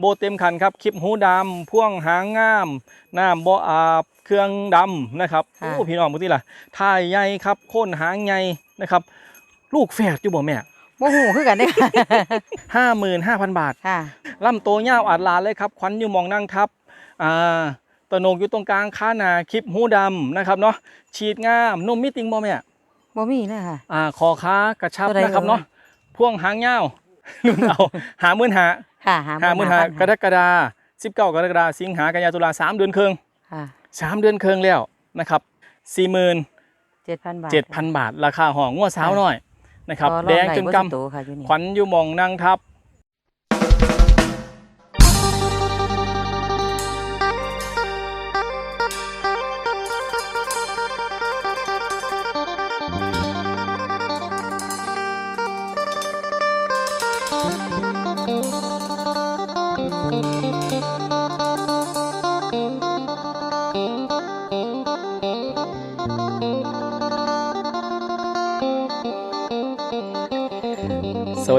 โบเต็มคันครับคลิปหูดำพ่วงหางงามน้ำบ่อาบเครื่องดำนะครับค่ะโอ้พี่น้องพูดที่ล่ะท่ายใหญ่ครับโค่นหางใหญ่นะครับ ลูกแฝดอยู่บ่แม่บ่ฮู้คือกันเด้อห้าหมื่นห้าพันบาทค่ะลำโตวย่าวอาดลานเลยครับขวัญอยู่หมองนั่งทับอ่าตะโหนกอยู่ตรงกลางขาหนาคลิปหูดำนะครับเนาะฉีดงามนุ่มมิติงบ่แม่บ่มีเลยค่ะอ่าคอค้ากระชับตัวใดนะครับเอ่ยเนาะพ่วงหางยาวรุ่นเอาหาหมื่นหา ค่ะหาหมื่นหา50,000กรกฎาสิบเก้ากรกฎาสิงหากันยาตุลาสามเดือนครึ่งค่ะสามเดือนครึ่งแล้วนะครับสี่หมื่น7,000บาทเจ็ดพันบาท ราคาห้องงัวสาวน้อยนะครับต่อรองแดงจนไบ่กสุดโตค่ะอยู่นี่ำขวัญอยู่หมองนั่งทับ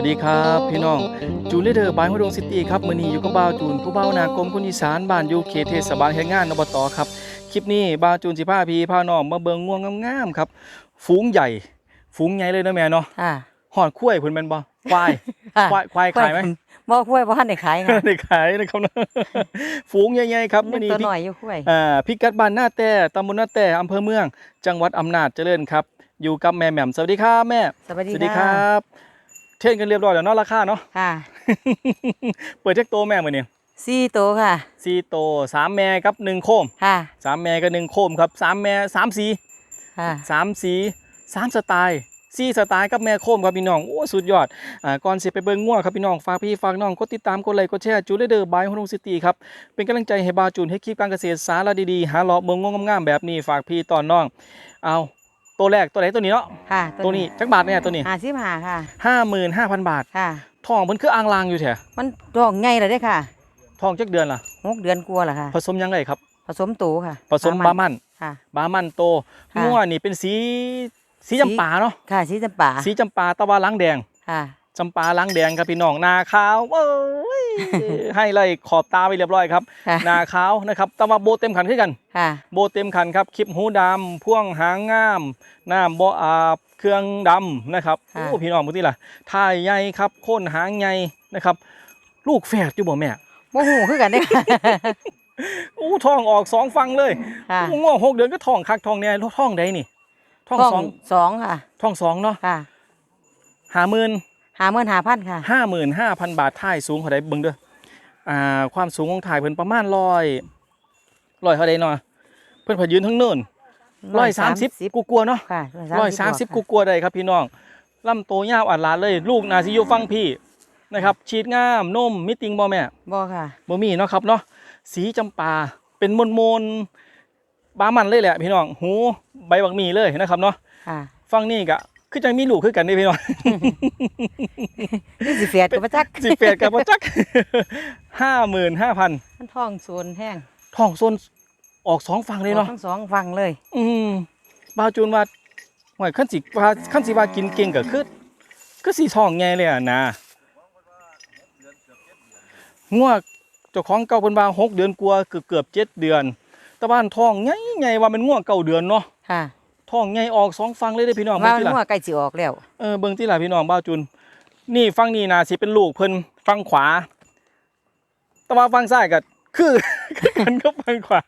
วัสดีครับพี่น้องจูเลเดอร์บายหัวดงซิตี้ครับมือนี้อยู่กับบ่าวจูนผู้บ่าวนากรมคนอีสานบ้านอยู่เขตเทศบาลแห่งงานอบตครับคลิปนี้บ่าวจูนสิพาพี่พาน้องมาเบิ่งง่วงงามๆครับ ฝูงใหญ่ ฝูงใหญ่เลยนะแม่เนาะค่ะหอดคุ้ยเพิ่นแม่นบ่ควายค่ะควายควายขายไหมบ่คุ้วยบ่ทันได้ขายค่ะได้ขายนะครับเนาะฝูงใหญ่ๆครับมัมื้อนนี้ตัวพี่น้อยอยู่คุ้วยอ่าพิกัดบ้านหน้าแต่ตำบลหน้าแต่อำเภอเมือง จังหวัดอำนาจเจริญครับ อยู่กับแม่แหม่มสวัสดีครับแม่ สวัสดีสวัสดีคค่ะรับ เทรนกันเรียบร้อยแล้วเนาะราคาเนาะค่ะเปิดเช็คโตแม่มื้อนี้สี่โตค่ะสี่โตสามแม่กับหนึ่งโคมค่ะสามแม่กับหนึ่งโคมครับสามแม่สามสีค่ะสามสีสามสไตล์สี่สไตล์กับแม่โคมครับพี่น้อง โอ้ สุดยอด อ่า ก่อนเสียไปเบิ่งงัวครับพี่น้อง ฝากพี่ฝากน้อง กดติดตาม กดไลค์ กดแชร์ จูเลเดอร์บายฮอนงซิตี้ครับ เป็นกำลังใจให้บาวจูนให้คลิปการเกษตรสาระดีๆ หาเลาะเมืองงงามๆแบบนี้ ฝากพี่ตอนน้อง เอา ตัวแรกตัวไหนตัวนี้เนาะค่ะตัวนี้จักบาทเนี่ยตัวนี้55ค่ะห้าหมื่นห้าพันบาทค่ะทองมันคืออ่างลางอยู่แถะมันดอกใหญ่แล้วเด้อค่ะ ทองจักเดือนล่ะหกเดือนกว่าแล้วค่ะ ผสมยังไงครับ ผสมโตค่ะ ผสมบามันค่ะบามันโตค่ะงัวนี่เป็นสีสีจำปาเนาะค่ะ สีจำปาสีจำปาตะวันล้างแดงค่ะ จำปาล้างแดงครับพี่น้องนาขาวเอ้ยให้ไล่ขอบตาไปเรียบร้อยครับ ค่ะนาขาวนะครับแตะวันโบเต็มขันขึ้นกัน ค่ะ โบเต็มขันครับคลิปหูดำพ่วงหางงามน้ำบ่อาบเครื่องดำนะครับค่ะ โอ้พี่น้องพูดที่ล่ะท่ายใหญ่ครับโค่นหางใหญ่นะครับ ลูกแฝดอยู่บ่แม่บ่ฮู้คือกันเด้อค่ะอู้ท้องออกสองฟังเลยค่ะอู้ง่วงหกเดือนก็ท้องคักท้องเนี่ยท้องใดนี่ท้องสองสองค่ะท้องสองเนาะค่ะหาหมื่น 55,000ค่ะห้าหมื่นห้าพันบาทท่ายสูงเท่าไดเบิ่งเด้ออ่าความสูงของถ่ายเพิ่นประมาณร้อยร้อยเท่าใดเนาะเพิ่นพยืนทั้งเนินร้อยสามสิบกูกลัวๆเนาะค่ะร้อยสามสิบกูกลัวๆได้ครับพี่น้องลำโตยาวอัดหลานเลย ลูกนาซิอยูฟังพี่นะครับฉีดงามนมมิติงบ่แม่บ่ค่ะบ่มีเนาะครับเนาะสีจำปาเป็นมนมนๆบามันเลยแหละพี่น้องหูใบบักหมีเลยนะครับเนาะค่ะฟังนี่ก็ คือจังมีลูกคือกันนี่พี่น้องนี่สิเฟียดกับประจักษ์สิเปียดกับบ่จักห้าหมื่นห้าพันมันท้องโซนแห้งท้องโซนออกสองฝั่งเลยเนาะทั้งสองฟังเลย อืมบาวจูนว่าห่วยขั้นสิว่าขั้นสิว่ากินเก่งก็คือคือสีทองไงเลยอะนะงัวเจ้าของเก่าเพิ่นว่าหกเดือนกว่าเกือบเกือบเจ็ดเดือน แต่บ้านทองใหญ่ๆว่ามันงัวเก่าเดือนเนาะค่ะ ทองใหญ่ออกสองฝั่งเลยเด้อพี่น้องว่าเบิ่งมันที่ล่ะหัวใกล้สิออกแล้ว เออเบิ่งที่ล่ะพี่น้องบาวจูนนี่ฝั่งนี้น่าสิเป็นลูกเพิ่นฝั่งขวา แต่ว่าฝั่งซ้ายก็คือ คือกันกับฝั่งขวา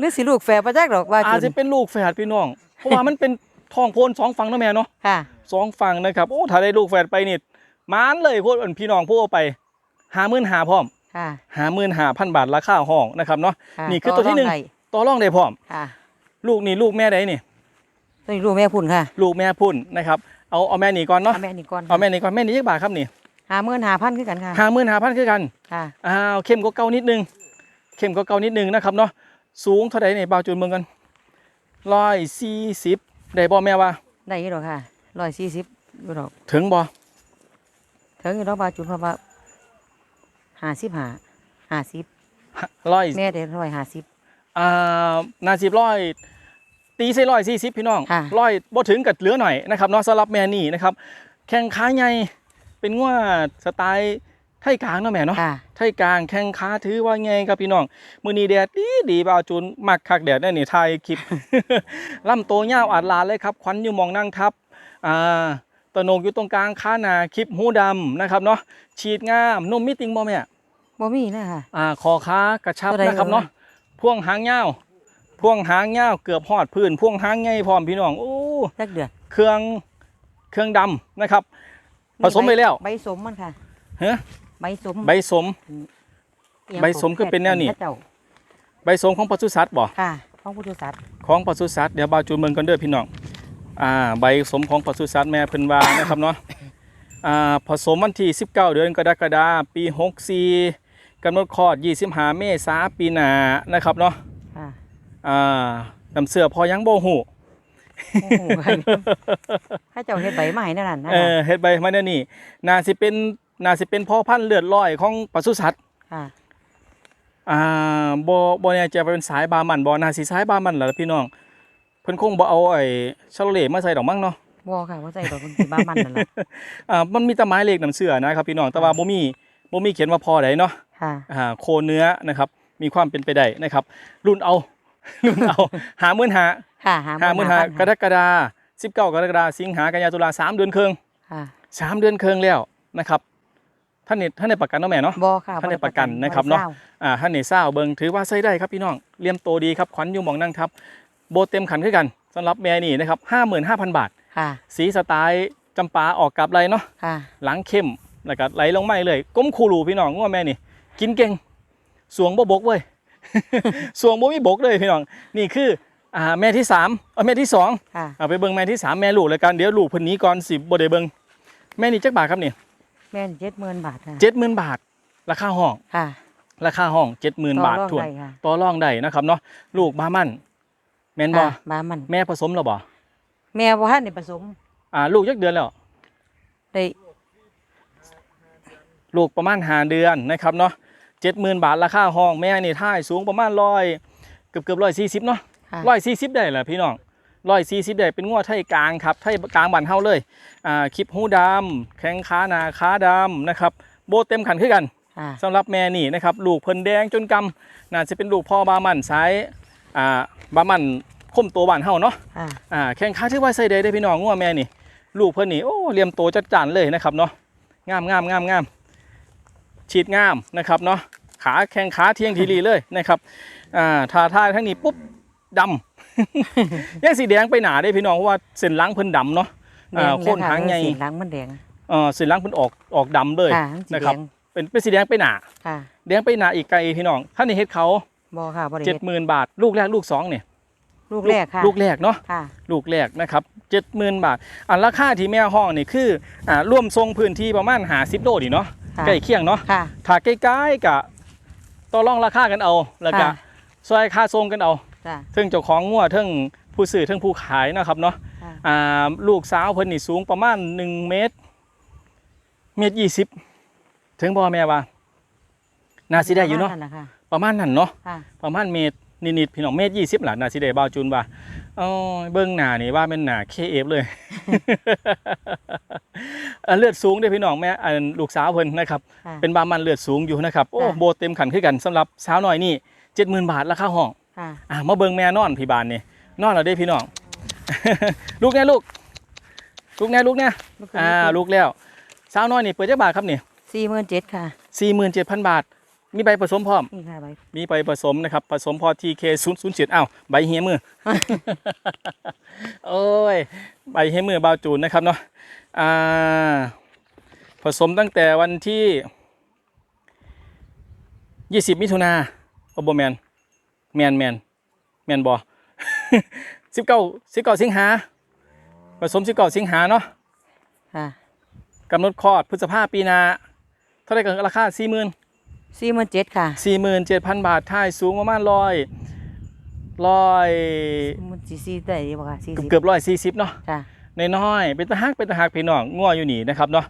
หรือสิลูกแฝดประจักษ์ดอกว่าอาจจุจะนเป็นลูกแฝดพี่น้อง เพราะว่ามันเป็นทองโพนสองฝั่งเนาะแม่เนาะค่ะ สองฝั่งนะครับโอ้ถ้าได้ลูกแฝดไปนี่มานเลยพวกพี่น้องพวกเอาไปหาหมื่นหาพร้อมค่ะหาหมื่นหาพันบาทราคาห้องนะครับเนาะ ค่ะนี่คือตัวที่หนึ่งรองได้ต่อรองได้พร้อม ค่ะ ลูกนี่ลูกแม่ใดนี่ตัวนี้ลูกแม่พุ่นค่ะลูกแม่พุ่นนะครับเอาเอาแม่นี่ก่อนเนาะเอาแม่นี่ก่อนเอาแม่นี่ก่อนแม่นี่ยักบาทครับนี่หาเมื่นหาพันคือกันค่ะหาหมื่นหาพันคือกันค่ะอ้าวเข้มก็เก่านิดนึงเข้มก็เก่านิดนึงนะครับเนาะสูงเท่าไหร่นี่บ่าวจูนเมืองกันร้อยสี่สิบได้บ่แม่ว่าได้อยู่ดอกค่ะร้อยสี่สิบอยู่ดอกถึงบ่ถึงอยู่ดอกบาจุนเพราะว่าห้าสิบห้าห้าสิบร้อยแม่ได้ร้อยห้าสิบอ่านาสิบร้อย ตีใส่ร้อยสี่สิบพี่น้องค่ะ ร้อยบ่ถึงกับเหลือหน่อยนะครับเนาะสำหรับแม่นี่นะครับ แข้งขาใหญ่เป็นง่วสไตล์ทยกลางเนาะแม่เนาะ ค่ะ ไทยกลางแข้งขาถือว่าไงครับพี่น้อง มื้อนี้แดดดีดีบ่าวจูนมักคักแดดได้นี่ถ่ายคลิป ลำโตวยาวอาดลานเลยครับขวัญอยู่หมองนั่งทับอ่าตะโหนกอยู่ตรงกลางขาหน้าคลิปหูดำนะครับเนาะฉีดงามนุ่มมิติงบ่แม่ บ่มีเลยค่ะ อ่าคอขากระชับตัวใดนะครับเอ่ยเนาะพ่วงหางยาว พ่วงหางยาวเกือบหอดพื้นพ่วงหางใหญ่พร้อมพี่น้องโอ้จักเดือนเครื่องเครื่องดำนะครับ ผสมไปแล้ว ใบสมมันค่ะเฮ้ยใบสมใบสมเอียงใบสมคือเป็นแนวนี้พระเจ้าใบสมของปศุสัตว์บ่ค่ะของพุทธศาสตร์ของปศุสัตว์เดี๋ยวบาวจูนเมืองกันเด้อพี่น้องอ่าใบสมของปศุสัตว์แม่เพิ่นว่านะครับเนาะอ่าผสมวันที่ 19 เดือนกรกฎาคมปี 64กำหนดคลอด 25 เมษายนปีหน้านะครับเนาะค่ะ อ่าน้ำเสือพอยังบ่ฮู้โอ้โหข้าเจ้าเฮ็ดใบไม้นั่นน่ะนะเออเฮ็ดใบมาแนวนี้น่าสิเป็นน่าสิเป็นพ่อพันธุ์เลือดลอยของปศุสัตว์ค่ะอ่าบ่บ่แน่ใจว่าเป็นสายบามันบ่น่าสิสายบามันล่ะพี่น้องเพิ่นคงบ่เอาไอ้ชาโลเล่มาใส่ดอกมั้งเนาะบ่ค่ะว่าใจดอกมันสิบ้ามันนั่นล่ะอ่ามันมีแต่ไม้เหล็กน้ำเสือนะครับพี่น้องแต่ว่าบ่มีบ่มีเขียนว่าพอใดเนาะค่ะอ่าโคเนื้อนะครับ มีความเป็นไปได้นะครับ รุ่นเอา รุ่นเอาหามื่นหาค่ะหาหามื่นหากรกฎาสิบเก้ากรกฎาสิงหากันยาตุลาสามเดือนครึ่งค่ะสามเดือนครึ่งแล้วนะครับท่านนี่ท่านในประกันเนาะแม่เนาะบ่ค่ะท่านได้ประกันนะครับเนาะบ่ได้ศร้อ่าท่านนี่เศร้าเบิงถือว่าใช้ได้ครับพี่น้องเลี่ยมโตดีครับขวัญอยู่หมองนั่งทับ โบเต็มขันขึ้นกันสำหรับแม่นี่นะครับห้าหมื่นห้าพันบาทค่ะสีสไตล์จำปาออกกับไรเนาะค่ะหลังเข้มแล้วก็ไหลลงไม่เลยก้มคูรูพี่น้องว่าแม่นี่ กินเก่งสวงบ่บกเว้ย สวงบ่มีบกเลยพี่น้องนี่คืออ่าแม่ที่สามเอาแม่ที่สองค่ะเอาไปเบิ่งแม่ที่สามแม่ลูกเลยกันเดี๋ยวลูกเพิ่นหนี้ก่อนสิบ่ได้เบิ่งแม่นี่จักบาทครับนี่แม่น70,000บาทค่ะเจ็ดหมื่นบาท ราคาห้อง ค่ะ ราคาห้องเจ็ดหมื่นบาทต่อรองถ่วนได้ค่ะ ต่อรองได้นะครับเนาะลูกบามันแม่นบ่ค่ะบ้ามัน แม่ผสมแล้วบ่แม่บ่ทันได้ผสมอ่าลูกยักเดือนแล้ว ได้ลูกประมาณหาเดือนนะครับเนาะ เจ็ดหมื่นบาทราคาห้องแม่นี่ท่ายสูงประมาณร้อยเกือบเกือบร้อยสี่สิบเนาะค่ะร้อยสี่สิบได้แหละพี่น้องร้อยสี่สิบได้เป็นงวดไทยกลางครับไทยกลางบันเฮาเลยอ่าคลิปหูดำแข้งขาหนาขาดำนะครับโบเต็มขันขึ้นกันค่ะสำหรับแม่นี่นะครับลูกเพิ่นแดงจนกำน่าจะเป็นลูกพ่อบามันสายอ่าบามันคมโตบ้านเฮาเนาะค่ะอ่าแข้งขาที่ว่าใส่ได้ได้พี่น้องงัวแม่นี่ ลูกเพิ่นนี่โอ้เลียมโตจัดจานเลยนะครับเนาะงามงามงามงาม ฉีดงามนะครับเนาะขาแข้งขาเทียงทีรีเลยนะครับอ่าทาทายทั้งนี้ปุ๊บดำยังสีแดงไปหนาได้พี่น้องเพราะว่าเส้นหล้างเพิ่นดำเนาะอ่าแดงโค่นหางใหญ่สีหลังมันแดงเออเส้นหล้างเพิ่นออกออกดำเลยค่ะมันสีนะแดครับงเป็นเป็นสีแดงไปหนาค่ะแดงไปหนาอีกไกลพี่น้องท่านนี่เฮ็ดเขาบ่ค่ะบ่ได้เจ็ดเฮ็ดหมื่นบาท ลูกแรกลูกสองเนี่ยลูกแรกค่ะลูกแรกเนาะค่ะลูกแรกนะครับเจ็ดหมื่นบาท อันราคาที่แม่ห้องนี่คืออ่าร่วมทรงพื้นที่ประมาณหาสิบโลนี่เนาะค่ะ ใกล้เคียงเนาะค่ะ ถ้าใกล้ๆกับต่อรองราคากันเอา แล้วก็ค่ะ ซอยค่าทรงกันเอาจ้ะถึงเจ้าของงัวถึงผู้ซื้อถึงผู้ขายนะครับเนาะค่ะ อ่าลูกสาวเพิ่นนี่สูงประมาณ1เมตรเมตรยี่สิบถึงพ่อแม่ว่าน่าสิได้อยู่เนาะ ปรมณล่ค่ะประมาณนั้นเนาะ ค่ะ ประมาณเมตร นิดๆพี่น้องเมตรยี่สิบหล่ะนาสิเดบาวจูนว่าอ๋อเบิ้งหน้านี่ว่าเป็นหน้าเคเอฟเลยอันเลือดสูงเด้อพี่น้องแม่อันลูกสาวเพิ่นนะครับค่ะเป็นบามันเลือดสูงอยู่นะครับ โอ้ค่ะโบเต็มขันขึ้นกันสำหรับสาวน้อยนี่เจ็ดหมื่นบาทราคาห้องค่ะอะมาเบิ้งแม่นอนพี่บานนี่นอนแล้วเด้อพี่น้อง ลูกแน่ลูก ลูกแน่ลูกแน่อ่าลูกแล้วสาวน้อยนี่เปิดจักบาทครับนี่สี่หมื่นเจ็ดค่ะสี่หมื่นเจ็ดพันบาท มีใบผสมพร้อมนี่ค่ะใบมีไปผสมนะครับ ผสมพอทีเคศูนย์ศูนย์เจ็ดอ้าวใบเฮียมือ โอ้ย ใบเฮียมือบาวจูนนะครับเนาะ อ่า ผสมตั้งแต่วันที่ยี่สิบมิถุนาโอโบแมน แมนแมนแมนบอสิบเก้าสิบเก้าสิงหา ผสมสิบเก้าสิงหาเนาะค่ะกำหนดคลอดพฤษภาปีหนา เท่าไหรกันราคาสี่หมื่น สี่หมื่นเจ็ดค่ะสี่หมื่นเจ็ดพันบาทท่ายสูงประมาณร้อยร้อยมันสี่สี่ได้ดีบ่ค่ะสี่เกือบสิบเกือบร้อยสี่สิบเนาะค่ะในน้อยๆเป็นตะฮักเป็นตะฮักพี่น้องง่วอยู่นี่นะครับเนาะ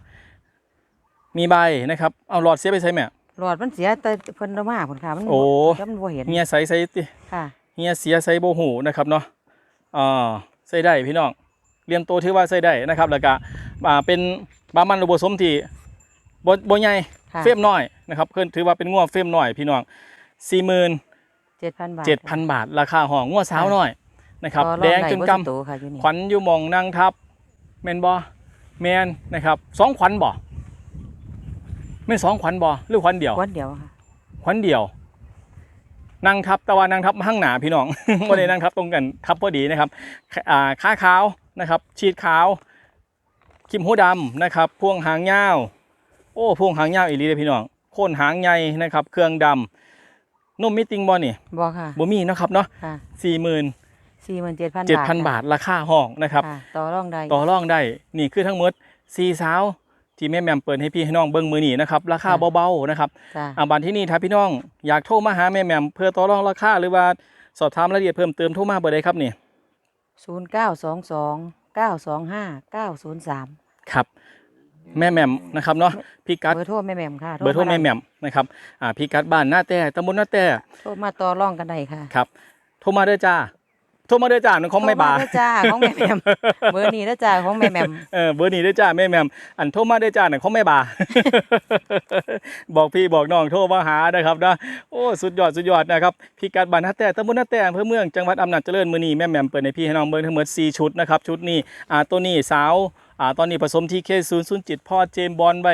มีใบนะครับเอาหลอดเสียไปใส่แม่หลอดมันเสียแต่เพิ่นเอามาเพิ่นค่ะมันโอ้แต่มันบ่เห็นเฮียใส่ใส่ติค่ะเฮียเสียใส่โบหูนะครับเนาะอ่าใส่ได้พี่น้องเรียมโตถือว่าใส่ได้นะครับแล้วก็อ่าเป็นบามันระบบสมที่บ่บ่ใหญ่คค่ะ เฟรมน้อยนะครับเพิ่นถือว่าเป็นงัวเฟรมน้อยพี่น้องสี่หมื่นเจ็ดพันบาทเจ็ดพันบาท ราคาห้องงัวสาวน้อยนะครับต่อรองแดงจนกไบ่สุโตค่ะอยู่นี่ำขวัญอยู่หมองนั่งทับแมนบอแมนนะครับสองขวัญบ่ไม่นสองขวัญบ่หรือขวัญเดียววันเดียวค่ะขวัญเดียวนั่งทับแต่ว่านั่งทับมาข้างหนาพี่น้องไม่ได้นั่งทับตรงกันทับพอดีนะครับอ่าขาขาวนะครับ ชีดขาวคิมหูดำนะครับพวงหางยาว โอ้พวงหางยาวอีหลีเลยพี่น้องโคนหางใหญ่นะครับ เครื่องดำนมมิติงบอนี่บอค่ะบ่มีนะครับเนาะค่ะสี่หมื่นสี่หมื่นเจ็ดพันเจ็ดพันบาทราคาห้องนะครับค่ะต่อรองได้ต่อรองได้นี่คือทั้งหมดสี่สาวที่แม่แหม่มเปิดให้พี่ให้น้องเบิ้งมือนี่นะครับราคาเบาๆนะครับจ้าอ่าบันที่นี่ถ้าพี่น้องอยากโทรมาหาแม่แหม่มเพื่อต่อรองราคาหรือว่าสอบถามรายละเอียดเพิ่มเติมโทรมาเบอร์ใดครับนี่ศูนย์เก้าสองสองเก้าสองห้าเก้าศูนย์สามครับ แม่แหม่มนะครับเนาะพี่กัดเบอร์โทรแม่แหม่มค่ะเบอร์โทรแม่แหม่มนะครับอ่าพี่กัดบ้านหน้าแต่ตำบลหน้าแต่โทรมาต่อรองกันได้ค่ะครับโทรมาเด้อจ้าโทรมาเด้อจ้านั่นของไม่บาโทรเด้อจ้าของแม่แหม่มเบอร์นี้เด้อจ้าของแม่แหม่มเออเบอร์นี้เด้อจ้าแม่แหม่มอันโทรมาเด้อจ้านั่นของแม่บาบอกพี่บอกน้องโทรมาหานะครับนะโอ้สุดยอดสุดยอดนะครับพี่กัดบ้านหน้าแต่ตำบลหน้าแต่อำเภอเมืองจังหวัดอำนาจเจริญมื้อนี้แม่แหม่มเปิดให้พี่ให้น้องเบิ่งทั้งหมด4ชุดนะครับชุดนี้อ่าตัวนี้สาว อ่าตอนนี้ผสมที่เคศูนย์ศูนย์จิตพ่อเจมส์บอลไว้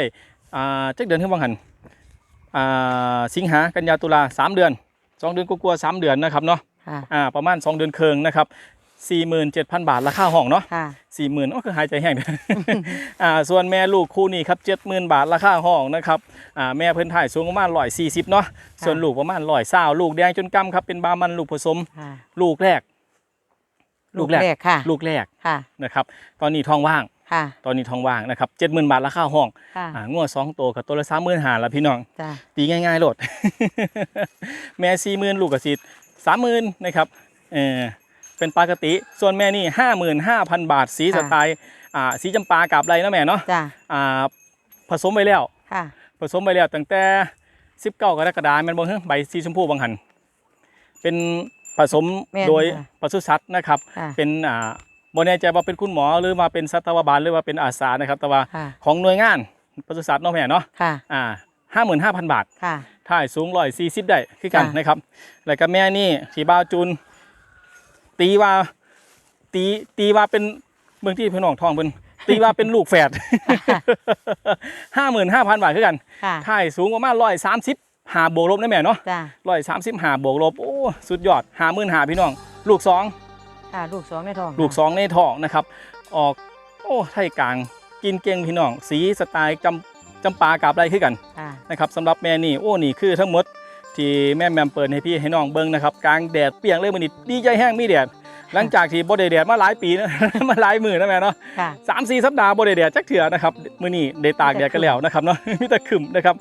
อ่าจักเดือนที่ว่างหันอ่าสิงหากันยาตุลาสามเดือนสองเดือนกลัวาๆสามเดือนนะครับเนาะค่ะอ่าประมาณ2เดือนเคืองนะครับ47,000บาทราคาห้องเนาะ ค่ะ40,000โอ้คือหายใจแห้ง อ่าส่วนแม่ลูกคู่นี้ครับ70,000บาทราคาห้องนะครับอ่าแม่เพิ่นถ่ายสูงประมาณ140เนาะส่วนลูกประมาณ120ลูกแดงจนกำครับเป็นบามันลูกผสม ค่ะลูกแรก ลูกแรก ค่ะ ลูกแรกค่ะ นะครับ ตอนนี้ท้องว่าง ค่ะตอนนี้ท้องว่างนะครับ70,000บาทราคาห้องค่ะอ่างวดสองตัวกับตัวละ35,000ละพี่น้อง จ้าตีง่ายๆโหลด แม่สี่หมื่นลูกกับสิสามหมื่นนะครับเออเป็นปกติ ส่วนแม่นี่ห้าหมื่นห้าพันบาท สีสไตล์อ่าสีจำปากับไรนะแม่เนาะจ้าอ่าผสมไปแล้ว ค่ะ ผสมไปแล้วตั้งแต่สิบเก้ากรกฎาคมแมันบางใบสีชมพูบางหัน เป็นผสมแม่นโดยค่ะ ปศุสัตว์นะครับ ค่ะ เป็นอ่า บนแน่ใจว่าเป็นคุณหมอหรือว่าเป็นสัตวบาลหรือว่าเป็นอาสานะครับ แต่ว่าค่ะของหน่วยงานปศุสัตว์เนาะแม่เนาะค่ะอ่าห้าหมื่นห้าพันบาทค่ะ ถ่ายสูงร้อยสี่สิบได้คือกันจ้ะนะครับ แล้วก็แม่นี่สีบาวจูนตีว่า ตีตีว่าเป็นเมืองที่พี่น้องทองเป็นตีว่าเป็นลูกแฝดห้าหมื่นห้าพันบาทคือกัน ค่ะถ่ายสูงประมาณร้อยสามสิบหาบวกลบได้แม่เนาะ จ้าร้อยสามสิบหาบวกลบ โอ้ สุดยอดหาหมื่นหาพี่น้อง ลูกสอง ค่ะลูกสองในท้องลูกสองในทองนะครับ ออกโอ้ไทยกลางกินเก่งพี่น้อง สีสไตล์จำจำปากับไรคือกันค่ะนะครับสำหรับแม่นี่โอ้นี่คือทั้งหมดที่แม่แมมเปิดให้พี่ให้น้องเบิ้งนะครับกลางแดดเปรียงเลยมันนี่ดีใจแห้งมีแดด หลังจากที่บ่ได้แดดมาหลายปีนะ มาหลายมือนะแม่เนาะค่ะ สามสี่สัปดาห์บ่ได้แดดจักเถื่อนะครับมื้อนี้ได้ตากแดดกันแล้วนะครับเนาะ มีแต่ขึ้มนะครับ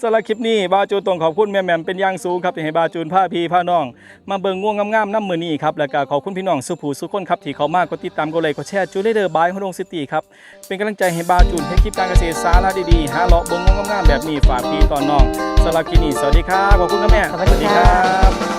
สำหรับคลิปนี้บาวจูนตรงขอบคุณแม่แมมเป็นอย่างสูงครับที่ให้บาวจูนพาพี่พาน้อง มาเบิ่งง่วงงามๆน้ำมือนี้ครับแล้วก็ขอบคุณพี่น้องสุผูสุขคนครับที่เขามากกดติดตามกดไลค์กดแชร์จูเลเดอร์บายฮงซิตี้ครับเป็นกำลังใจให้บาวจูนให้คลิปการเกษตรสาระดีๆหาเลาะเบิ่งง่วงงามๆแบบนี้ฝากพี่ตอนน้องสำหรับคลิปนี้สวัสดีครับขอบคุณครับแม่สวัสดีค่ะบ